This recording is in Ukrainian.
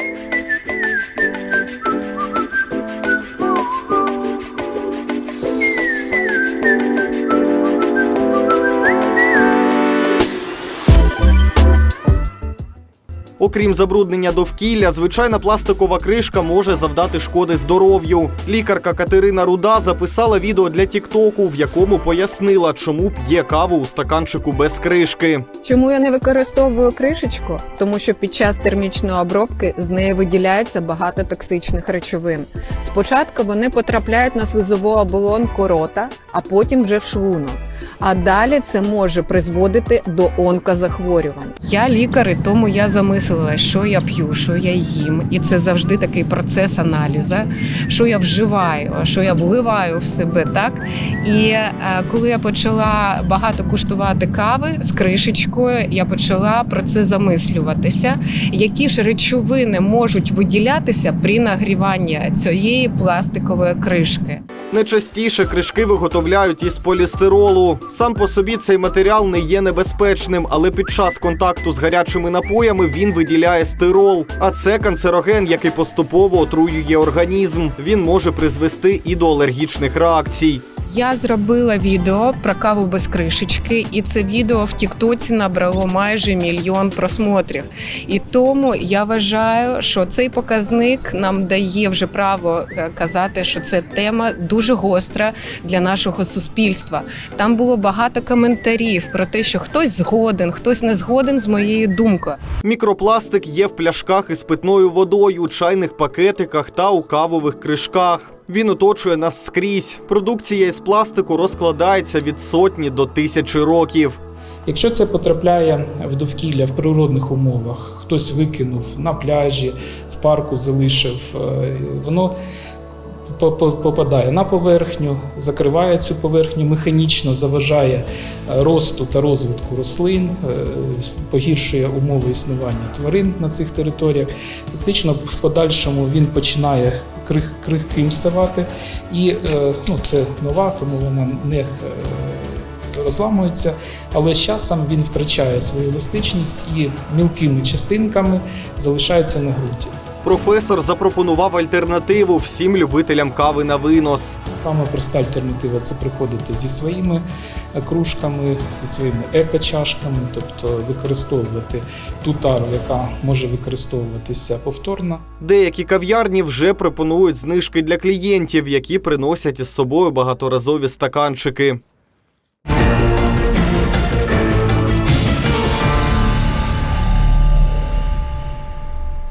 Thank you. Окрім забруднення довкілля, звичайна пластикова кришка може завдати шкоди здоров'ю. Лікарка Катерина Руда записала відео для Тіктоку, в якому пояснила, чому п'є каву у стаканчику без кришки. Чому я не використовую кришечку? Тому що під час термічної обробки з неї виділяється багато токсичних речовин. Спочатку вони потрапляють на слизову оболонку рота, а потім вже в шлунок. А далі це може призводити до онкозахворювань. Я лікар, і тому я замислила, що я п'ю, що я їм, і це завжди такий процес аналізу, що я вживаю, що я вливаю в себе, так і е, коли я почала багато куштувати кави з кришечкою, я почала про це замислюватися, які ж речовини можуть виділятися при нагріванні цієї пластикової кришки. Найчастіше кришки виготовляють із полістиролу. Сам по собі цей матеріал не є небезпечним, але під час контакту з гарячими напоями він виділяє стирол. А це канцероген, який поступово отруює організм. Він може призвести і до алергічних реакцій. Я зробила відео про каву без кришечки, і це відео в Тіктоці набрало майже мільйон просмотрів. І тому я вважаю, що цей показник нам дає вже право е, казати, що це тема дуже гостра для нашого суспільства. Там було багато коментарів про те, що хтось згоден, хтось не згоден з моєю думкою. Мікропластик є в пляшках із питною водою, чайних пакетиках та у кавових кришках. Він оточує нас скрізь. Продукція із пластику розкладається від сотні до тисячі років. Якщо це потрапляє в довкілля в природних умовах, хтось викинув на пляжі, в парку залишив, е, воно по- по- попадає на поверхню, закриває цю поверхню, механічно заважає е, росту та розвитку рослин, е, погіршує умови існування тварин на цих територіях. Фактично, в подальшому він починає крих, крихким ставати, і е, ну, це нова, тому вона не е, розламується, але з часом він втрачає свою еластичність і мілкими частинками залишається на ґрунті. Професор запропонував альтернативу всім любителям кави на винос. Саме проста альтернатива це приходити зі своїми кружками, зі своїми еко-чашками, тобто використовувати ту тару, яка може використовуватися повторно. Деякі кав'ярні вже пропонують знижки для клієнтів, які приносять із собою багаторазові стаканчики.